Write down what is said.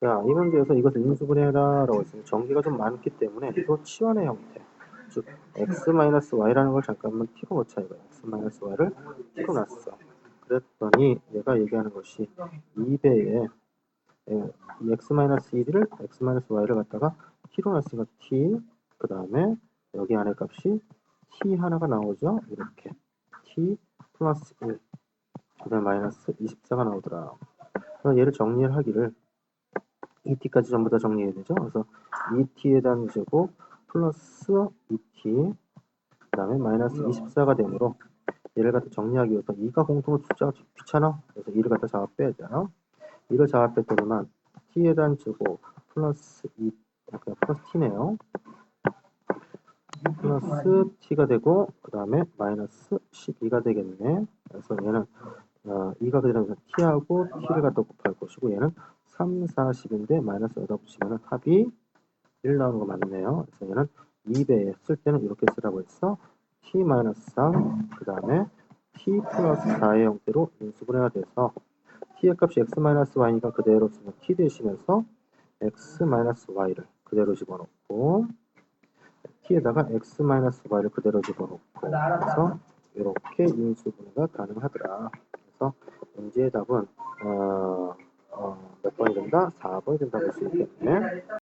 자, 이 문제에서 이것을 인수분해라라고 했으면 전기가 좀 많기 때문에 또 치환의 형태. 즉, x-y라는 걸 잠깐만 t로 놓자 이거야. x-y를 t로 놨어. 그랬더니 얘가 얘기하는 것이 2배의 이 x-1을 x-y를 갖다가 t로 놨으니까 t 그 다음에 여기 안에 값이 t 하나가 나오죠. 이렇게 t 플러스 1 그다음 마이너스 24가 나오더라. 그래서 얘를 정리를 하기를 2t까지 전부 다 정리해야 되죠. 그래서 2t에 대한 제곱 플러스 2t 그 다음에 마이너스 24가 되므로 얘를 갖다 정리하기 위해서 2가 공통으로 숫자가 귀찮아. 그래서 2를 갖다 작아 빼야 돼요. 2를 작아 뺐더니만 t에 대한 제곱 플러스 2 그냥 플러스 t네요. 플러스 t가 되고 그 다음에 마이너스 12가 되겠네. 그래서 얘는 어, 2가 그대로 t하고 t를 갖다 곱할 것이고 얘는 3, 40인데 마이너스 여기다 붙이면 합이 1 나오는 거 맞네요. 그래서 얘는 2배에 쓸 때는 이렇게 쓰라고 했어. t 마이너스 3, 그 다음에 t 플러스 4의 형태로 인수분해가 돼서 t의 값이 x 마이너스 y니까 그대로 쓰면 t 대신해서 x 마이너스 y를 그대로 집어넣고 t에다가 x 마이너스 y를 그대로 집어넣고 그래서 이렇게 인수분해가 가능하더라. 그래서 문제의 답은 어, 번이 된다? 4번이 된다고 볼수 있겠네.